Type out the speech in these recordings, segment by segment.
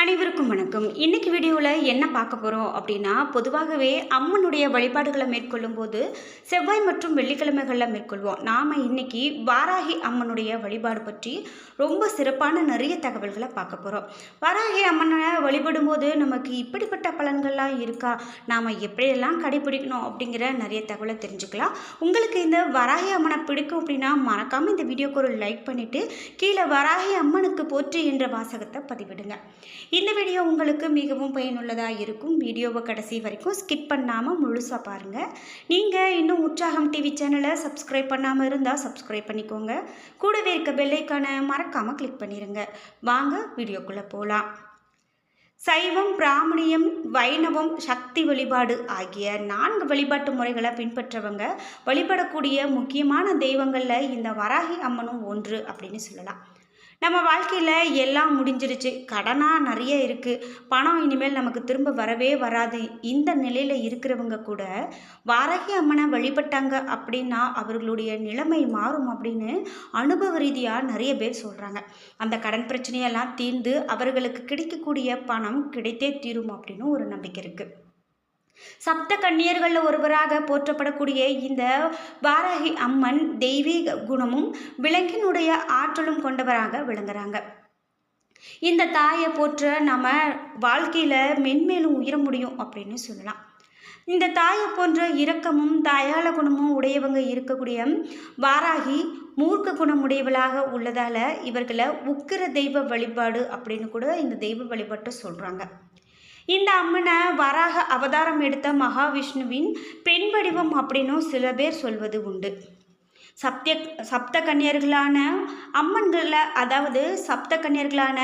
அனைவருக்கும் வணக்கம். இன்றைக்கி வீடியோவில் என்ன பார்க்க போகிறோம் அப்படின்னா பொதுவாகவே அம்மனுடைய வழிபாடுகளை மேற்கொள்ளும் போது செவ்வாய் மற்றும் வெள்ளிக்கிழமைகளில் மேற்கொள்வோம். நாம் இன்னைக்கு வாராகி அம்மனுடைய வழிபாடு பற்றி ரொம்ப சிறப்பான நிறைய தகவல்களை பார்க்க போகிறோம் வாராகி அம்மனை வழிபடும்போது நமக்கு இப்படிப்பட்ட பலன்கள்லாம் இருக்கா? நாம் எப்படியெல்லாம் கடைபிடிக்கணும் அப்படிங்கிற நிறைய தகவலை தெரிஞ்சுக்கலாம். உங்களுக்கு இந்த வராகி அம்மனை பிடிக்கும் அப்படின்னா மறக்காமல் இந்த வீடியோக்கு ஒரு லைக் பண்ணிவிட்டு கீழே வராகி அம்மனுக்கு போற்றி என்ற வாசகத்தை பதிவிடுங்க. இந்த வீடியோ உங்களுக்கு மிகவும் பயனுள்ளதாக இருக்கும். வீடியோவை கடைசி வரைக்கும் ஸ்கிப் பண்ணாமல் முழுசாக பாருங்கள் நீங்கள் இன்னும் உற்சாகம் டிவி சேனலை சப்ஸ்கிரைப் பண்ணாமல் இருந்தால் சப்ஸ்கிரைப் பண்ணிக்கோங்க. கூடவே இருக்க பெல்லைக்கான மறக்காமல் கிளிக் பண்ணிடுங்க வாங்க வீடியோக்குள்ளே போகலாம் சைவம் பிராமணியம் வைணவம் சக்தி வழிபாடு ஆகிய நான்கு வழிபாட்டு முறைகளை பின்பற்றவங்க வழிபடக்கூடிய முக்கியமான தெய்வங்களில் இந்த வராகி அம்மனும் ஒன்று அப்படின்னு சொல்லலாம். நம்ம வாழ்க்கையில் எல்லாம் முடிஞ்சிருச்சு. கடனாக நிறைய இருக்குது பணம் இனிமேல் நமக்கு திரும்ப வரவே வராது. இந்த நிலையில் இருக்கிறவங்க கூட வாரகி அம்மனை வழிபட்டாங்க அப்படின்னா அவர்களுடைய நிலைமை மாறும் அப்படின்னு அனுபவ ரீதியாக நிறைய பேர் சொல்கிறாங்க அந்த கடன் பிரச்சனையெல்லாம் தீர்ந்து அவர்களுக்கு கிடைக்கக்கூடிய பணம் கிடைத்தே தீரும் அப்படின்னு ஒரு நம்பிக்கை இருக்குது சப்த கன்னியர்களில் ஒருவராக போற்றப்படக்கூடிய இந்த வாராகி அம்மன் தெய்வீக குணமும் விலங்கினுடைய ஆற்றலும் கொண்டவராக விளங்குறாங்க. இந்த தாயை போற்ற நம்ம வாழ்க்கையில் மென்மேலும் உயர முடியும் அப்படின்னு சொல்லலாம். இந்த தாயை போன்ற இரக்கமும் தயால குணமும் உடையவங்க இருக்கக்கூடிய வாராகி மூர்க்க குணம் உடையவளாக உள்ளதால் இவர்களை உக்கிர தெய்வ வழிபாடு அப்படின்னு கூட இந்த தெய்வ வழிபாட்டை சொல்கிறாங்க இந்த அம்மனை வராக அவதாரம் எடுத்த மகாவிஷ்ணுவின் பெண் வடிவம் அப்படின்னும் சில பேர் சொல்வது உண்டு. சப்த சப்த கன்னியர்களான அம்மன்களில் அதாவது சப்த கன்னியர்களான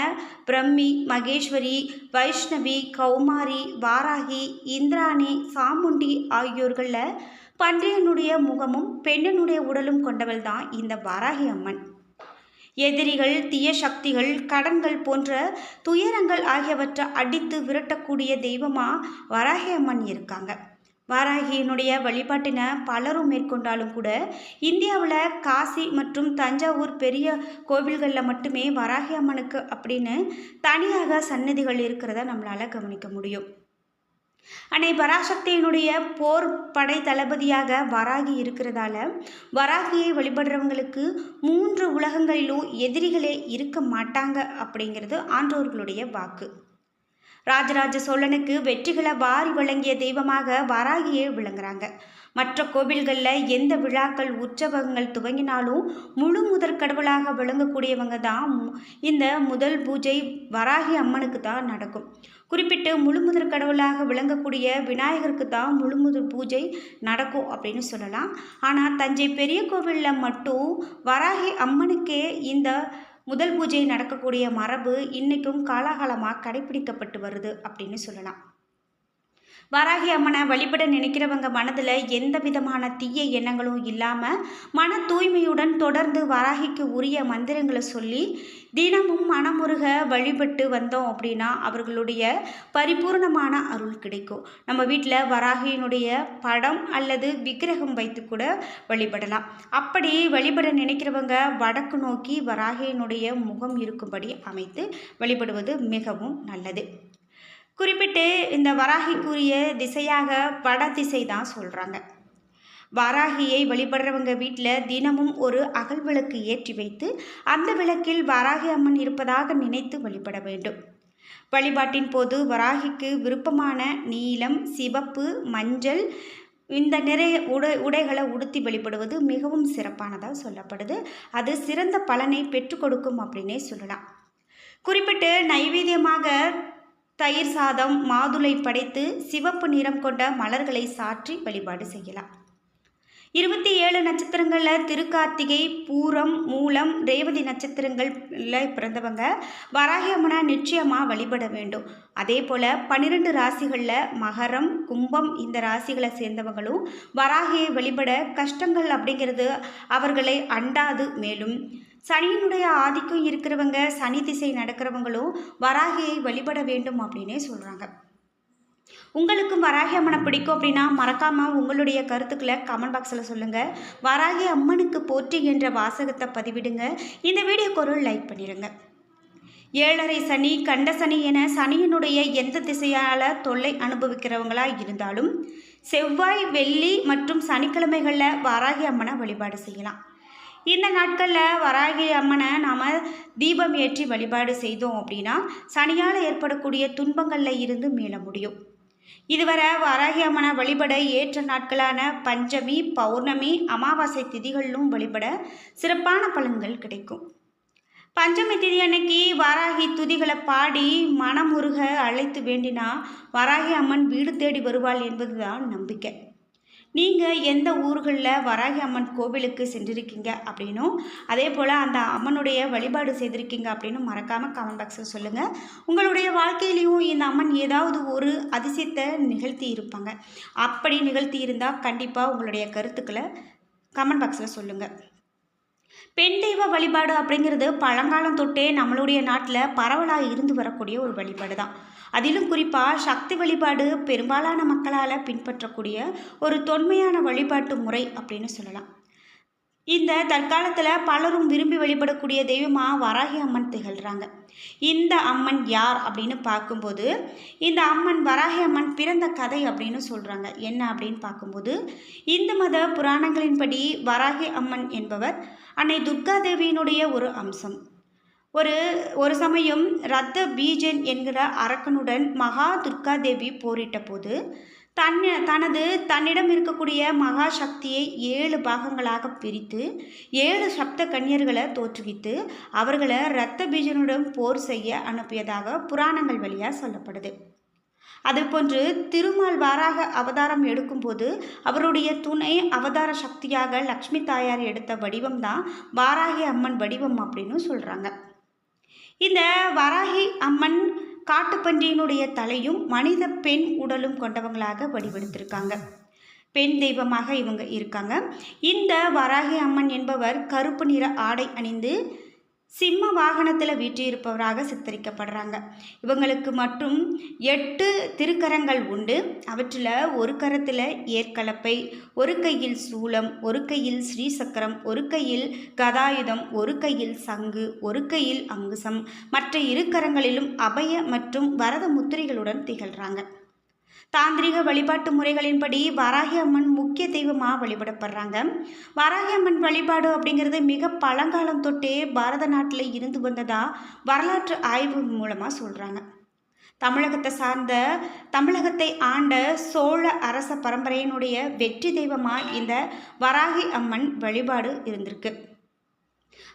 பிரம்மி மகேஸ்வரி வைஷ்ணவி கௌமாரி வாராகி இந்திராணி சாமுண்டி ஆகியோர்களில் பன்றியனுடைய முகமும் பெண்ணனுடைய உடலும் கொண்டவள் தான் இந்த வாராகி அம்மன். எதிரிகள் தீய சக்திகள் கடன்கள் போன்ற துயரங்கள் ஆகியவற்றை அடித்து விரட்டக்கூடிய தெய்வமாக வராகி அம்மன் இருக்காங்க. வாராகியினுடைய வழிபாட்டினை பலரும் மேற்கொண்டாலும் கூட இந்தியாவில் காசி மற்றும் தஞ்சாவூர் பெரிய கோவில்களில் மட்டுமே வராகி அம்மனுக்கு அப்படின்னு தனியாக சன்னதிகள் இருக்கிறத நம்மளால் கவனிக்க முடியும். அன்னை பராசக்தியினுடைய போர் படை தளபதியாக வராகி இருக்கிறதால வராகியை வழிபடுறவங்களுக்கு மூன்று உலகங்களிலும் எதிரிகளே இருக்க மாட்டாங்க அப்படிங்கிறது ஆன்றோர்களுடைய வாக்கு. ராஜராஜ சோழனுக்கு வெற்றிகளை வாரி வழங்கிய தெய்வமாக வராகியே விளங்குறாங்க. மற்ற கோவில்களில் எந்த விழாக்கள் உற்சவங்கள் துவங்கினாலும் முழு முதற் கடவுளாக விளங்கக்கூடியவங்க தான் இந்த முதல் பூஜை வராகி அம்மனுக்கு தான் நடக்கும். குறிப்பிட்டு முழுமுதற் கடவுளாக விளங்கக்கூடிய விநாயகருக்கு தான் முழுமுதற் பூஜை நடக்கும் அப்படின்னு சொல்லலாம். ஆனால் தஞ்சை பெரிய கோவிலில் மட்டும் வராகி அம்மனுக்கே இந்த முதல் பூஜை நடக்கக்கூடிய மரபு இன்றைக்கும் காலாகாலமாக கடைபிடிக்கப்பட்டு வருது அப்படின்னு சொல்லலாம். வராகி அம்மனை வழிபட நினைக்கிறவங்க மனதில் எந்த விதமான தீய எண்ணங்களும் இல்லாமல் மன தூய்மையுடன் தொடர்ந்து வராகிக்கு உரிய மந்திரங்களை சொல்லி தினமும் மனமுருக வழிபட்டு வந்தோம் அப்படின்னா அவர்களுடைய பரிபூர்ணமான அருள் கிடைக்கும். நம்ம வீட்டில் வராகியினுடைய படம் அல்லது விக்கிரகம் வைத்து கூட வழிபடலாம். அப்படி வழிபட நினைக்கிறவங்க வடக்கு நோக்கி வராகியினுடைய முகம் இருக்கும்படி அமைத்து வழிபடுவது மிகவும் நல்லது. குறிப்பிட்டு இந்த வராகிக்குரிய திசையாக வட திசை தான் சொல்கிறாங்க வாராகியை வழிபடுறவங்க வீட்டில் தினமும் ஒரு அகல் விளக்கு ஏற்றி வைத்து அந்த விளக்கில் வராகி அம்மன் இருப்பதாக நினைத்து வழிபட வேண்டும். வழிபாட்டின் போது வராகிக்கு விருப்பமான நீலம் சிவப்பு மஞ்சள் இந்த நிறைய உடை உடைகளை உடுத்தி வழிபடுவது மிகவும் சிறப்பானதாக சொல்லப்படுது. அது சிறந்த பலனை பெற்றுக் கொடுக்கும் அப்படின்னே சொல்லலாம். குறிப்பிட்டு நைவேத்தியமாக தயிர் சாதம் மாதுளை படைத்து சிவப்பு நிறம் கொண்ட மலர்களை சாற்றி வழிபாடு செய்யலாம். இருபத்தி ஏழு நட்சத்திரங்களில் திருக்கார்த்திகை பூரம் மூலம் ரேவதி நட்சத்திரங்களில் பிறந்தவங்க வராகியம்மனை நிச்சயமாக வழிபட வேண்டும். அதே போல் பன்னிரெண்டு ராசிகளில் மகரம் கும்பம் இந்த ராசிகளை சேர்ந்தவங்களும் வராகியை வழிபட கஷ்டங்கள் அப்படிங்கிறது அவர்களை அண்டாது மேலும் சனியினுடைய ஆதிக்கம் இருக்கிறவங்க சனி திசை நடக்கிறவங்களும் வராகியை வழிபட வேண்டும் அப்படின்னே சொல்கிறாங்க உங்களுக்கும் வராகி அம்மனை பிடிக்கும் அப்படின்னா மறக்காமல் உங்களுடைய கருத்துக்களை கமெண்ட் பாக்ஸில் சொல்லுங்கள் வராகி அம்மனுக்கு போற்றி என்ற வாசகத்தை பதிவிடுங்க. இந்த வீடியோக்கு ஒரு லைக் பண்ணிடுங்க. ஏழரை சனி கண்ட சனி என சனியினுடைய எந்த திசையால் தொல்லை அனுபவிக்கிறவங்களா இருந்தாலும் செவ்வாய் வெள்ளி மற்றும் சனிக்கிழமைகளில் வாராகி அம்மனை வழிபாடு செய்யலாம். இந்த நாட்களில் வராகி அம்மனை நாம் தீபம் ஏற்றி வழிபாடு செய்தோம் அப்படின்னா சனியால் ஏற்படக்கூடிய துன்பங்களில் இருந்து மீள முடியும். இதுவரை வராகி அம்மனை வழிபட ஏற்ற நாட்களான பஞ்சமி பௌர்ணமி அமாவாசை திதிகளிலும் வழிபட சிறப்பான பலன்கள் கிடைக்கும். பஞ்சமி திதி அன்னைக்கு வாராகி துதிகளை பாடி மனமுருக அழைத்து வேண்டினா வராகி அம்மன் வீடு தேடி வருவாள் என்பதுதான் நம்பிக்கை. நீங்கள் எந்த ஊர்களில் வராகி அம்மன் கோவிலுக்கு சென்றிருக்கீங்க அப்படின்னும் அதே போல் அந்த அம்மனுடைய வழிபாடு செய்திருக்கீங்க அப்படின்னு மறக்காமல் கமெண்ட் பாக்ஸில் சொல்லுங்கள் உங்களுடைய வாழ்க்கையிலையும் இந்த அம்மன் ஏதாவது ஒரு அதிசயத்தை நிகழ்த்தி இருப்பாங்க. அப்படி நிகழ்த்தி இருந்தால் கண்டிப்பாக உங்களுடைய கருத்துக்களை கமெண்ட் பாக்ஸில் சொல்லுங்கள் பெண் தெய்வ வழிபாடு அப்படிங்கிறது பழங்காலம் தொட்டே நம்மளுடைய நாட்டில் பரவலாக இருந்து வரக்கூடிய ஒரு வழிபாடு தான் அதிலும் குறிப்பாக சக்தி வழிபாடு பெரும்பாலான மக்களால் பின்பற்றக்கூடிய ஒரு தொன்மையான வழிபாட்டு முறை அப்படின்னு சொல்லலாம். இந்த தற்காலத்தில் பலரும் விரும்பி வழிபடக்கூடிய தெய்வமாக வராகி அம்மன் திகழ்கிறாங்க இந்த அம்மன் யார் அப்படின்னு பார்க்கும்போது இந்த அம்மன் வராகி அம்மன் பிறந்த கதை அப்படின்னு சொல்கிறாங்க என்ன அப்படின்னு பார்க்கும்போது இந்து மத புராணங்களின்படி வராகி அம்மன் என்பவர் அன்னை துர்காதேவியினுடைய ஒரு அம்சம். ஒரு ஒரு சமயம் ரத்த பீஜன் என்கிற அரக்கனுடன் மகா துர்காதேவி போரிட்ட போது தன் தனது தன்னிடம் இருக்கக்கூடிய மகா சக்தியை ஏழு பாகங்களாக பிரித்து ஏழு சப்த கன்னியர்களை தோற்றுவித்து அவர்களை இரத்த பீஜனுடன் போர் செய்ய அனுப்பியதாக புராணங்கள் வழியாக சொல்லப்படுது. அதுபோன்று திருமால் வாராக அவதாரம் எடுக்கும்போது அவருடைய துணை அவதார சக்தியாக லக்ஷ்மி தாயார் எடுத்த வடிவம் தான் வாராகி அம்மன் வடிவம் அப்படின்னு சொல்கிறாங்க இந்த வராகி அம்மன் காட்டுப்பன்றியினுடைய தலையும் மனித பெண் உடலும் கொண்டவங்களாக வடிவெடுத்திருக்காங்க. பெண் தெய்வமாக இவங்க இருக்காங்க. இந்த வராகி அம்மன் என்பவர் கருப்பு நிற ஆடை அணிந்து சிம்ம வாகனத்தில் வீற்றிருப்பவராக சித்தரிக்கப்படுறாங்க. இவங்களுக்கு மட்டும் எட்டு திருக்கரங்கள் உண்டு. அவற்றில் ஒரு கரத்தில் ஏற்கலப்பை ஒரு கையில் சூலம் ஒரு கையில் ஸ்ரீசக்கரம் ஒரு கையில் கதாயுதம் ஒரு கையில் சங்கு ஒரு கையில் அங்குசம். மற்ற இரு கரங்களிலும் அபய மற்றும் வரத முத்திரைகளுடன் திகழ்கிறாங்க தாந்திரிக வழிபாட்டு முறைகளின்படி வராகி அம்மன் முக்கிய தெய்வமாக வழிபடப்படுறாங்க. வராகி அம்மன் வழிபாடு அப்படிங்கிறது மிக பழங்காலம் தொட்டே பாரத நாட்டில் இருந்து வந்ததாக வரலாற்று ஆய்வு மூலமாக சொல்கிறாங்க தமிழகத்தை சார்ந்த தமிழகத்தை ஆண்ட சோழ அரச பரம்பரையினுடைய வெற்றி தெய்வமாக இந்த வராகி அம்மன் வழிபாடு இருந்திருக்கு.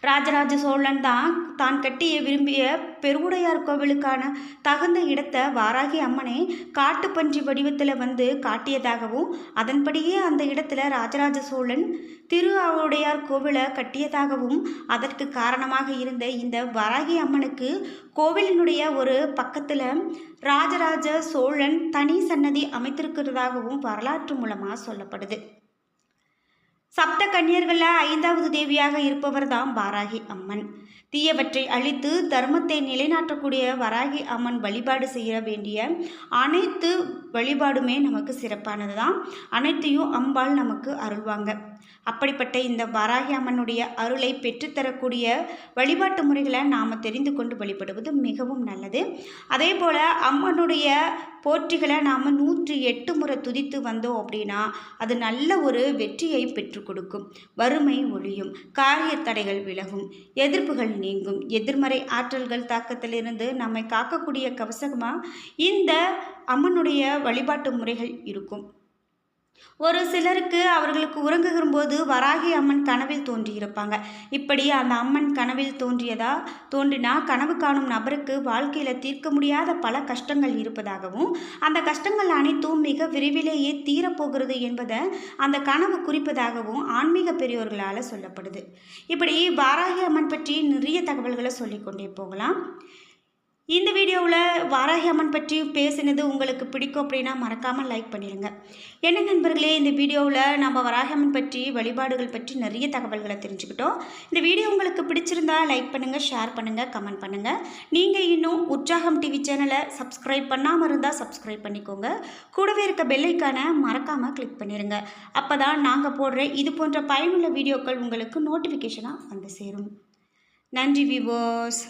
ராஜராஜ சோழன் தான் தான் கட்டிய விரும்பிய பெருவுடையார் கோவிலுக்கான தகுந்த இடத்தை வாராகி அம்மனை காட்டுப்பன்றி வடிவத்தில் வந்து காட்டியதாகவும் அதன்படியே அந்த இடத்துல ராஜராஜ சோழன் திரு அவருடையார் கோவிலை கட்டியதாகவும் அதற்கு காரணமாக இருந்த இந்த வராகி அம்மனுக்கு கோவிலினுடைய ஒரு பக்கத்தில் ராஜராஜ சோழன் தனி சன்னதி அமைத்திருக்கிறதாகவும் வரலாற்று மூலமாக சொல்லப்படுது. சப்த கன்னியர்களில் ஐந்தாவது தேவியாக இருப்பவர் தான் வாராகி அம்மன். தீயவற்றை அழித்து தர்மத்தை நிலைநாட்டக்கூடிய வராகி அம்மன் வழிபாடு செய்ய வேண்டிய அனைத்து வழிபாடுமே நமக்கு சிறப்பானது தான் அனைத்தையும் அம்பாள் நமக்கு அருள்வாங்க. அப்படிப்பட்ட இந்த வராகி அம்மனுடைய அருளை பெற்றுத்தரக்கூடிய வழிபாட்டு முறைகளை நாம் தெரிந்து கொண்டு வழிபடுவது மிகவும் நல்லது. அதே போல் அம்மனுடைய போற்றிகளை நாம் நூற்றி எட்டு முறை துதித்து வந்தோம் அப்படின்னா அது நல்ல ஒரு வெற்றியை பெற்றுக் கொடுக்கும். வறுமை ஒழியும். காரிய தடைகள் விலகும். எதிர்ப்புகள் நீங்கும். எதிர்மறை ஆற்றல்கள் தாக்கத்திலிருந்து நம்மை காக்கக்கூடிய கவசமாக இந்த அம்மனுடைய வழிபாட்டு முறைகள் இருக்கும். ஒரு சிலருக்கு அவர்களுக்கு உறங்குகிற போது வராகி அம்மன் கனவில் தோன்றியிருப்பாங்க. இப்படி அந்த அம்மன் கனவில் தோன்றியதா? தோன்றினா கனவு காணும் நபருக்கு வாழ்க்கையில் தீர்க்க முடியாத பல கஷ்டங்கள் இருப்பதாகவும் அந்த கஷ்டங்கள் அனைத்தும் மிக விரைவிலேயே தீரப்போகிறது என்பதை அந்த கனவு குறிப்பதாகவும் ஆன்மீக பெரியோர்களால் சொல்லப்படுது. இப்படி வாராகி அம்மன் பற்றி நிறைய தகவல்களை சொல்லிக்கொண்டே போகலாம். இந்த வீடியோவில் வாராகி அம்மன் பற்றி பேசினது உங்களுக்கு பிடிக்கும் அப்படின்னா மறக்காமல் லைக் பண்ணிடுங்க என்ன நண்பர்களே இந்த வீடியோவில் நம்ம வராகி அம்மன் பற்றி வழிபாடுகள் பற்றி நிறைய தகவல்களை தெரிஞ்சுக்கிட்டோம். இந்த வீடியோ உங்களுக்கு பிடிச்சிருந்தா லைக் பண்ணுங்கள் ஷேர் பண்ணுங்கள் கமெண்ட் பண்ணுங்கள் நீங்கள் இன்னும் உற்சாகம் டிவி சேனலை சப்ஸ்கிரைப் பண்ணாமல் இருந்தால் சப்ஸ்கிரைப் பண்ணிக்கோங்க. கூடவே இருக்க பெல்லைக்கான மறக்காமல் கிளிக் பண்ணிடுங்க அப்போ தான் நாங்கள் போடுற இது போன்ற பயனுள்ள வீடியோக்கள் உங்களுக்கு நோட்டிஃபிகேஷனாக வந்து சேரும். நன்றி விவோஸ்